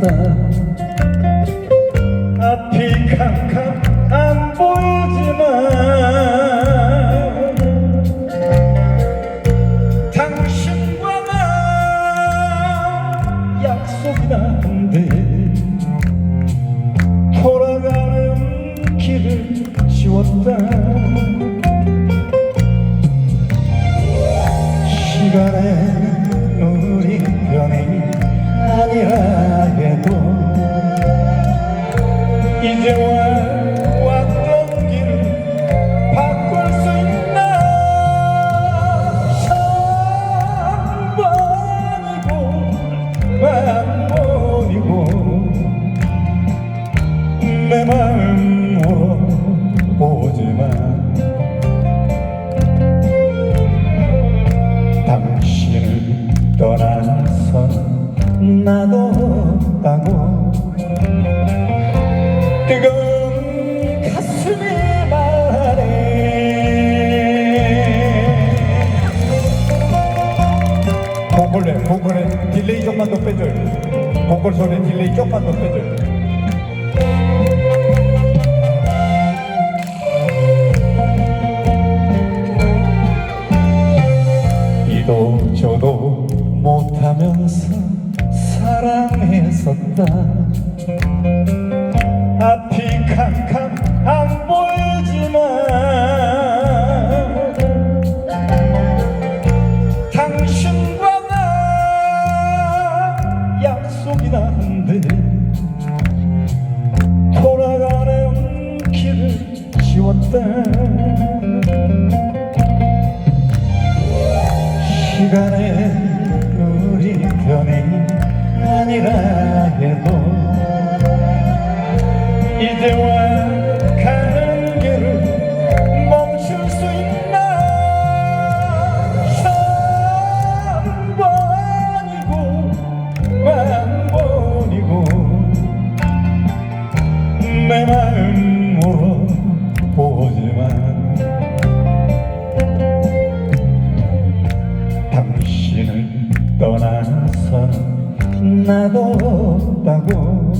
사랑했었다 앞이 캄캄 안 보이지만 당신과 나 약속이나 한데 돌아가는 길을 지웠다. 편이 아니라 해도 이제와 왔던 길을 바꿀 수 있나? 한 번이고 만 번이고 내 마음 물어보지만 당신을 떠나선 나도 없다고. 뜨거운 가슴이 말해 보컬래 보컬에 딜레이 좀만 더 빼줘요. 보컬 소리 딜레이 좀만 더 빼줘 사랑했었다. 앞이 캄캄 안 보이지만 당신과 나 약속이나 한데 돌아가는 길을 지웠다. 시간의 우리 편이 아니라 해도 이제와 가는 길을 멈출 수 있나? 한 번이고 만 번이고 내 마음 물어보지만 당신을 떠나서는 나도 없다고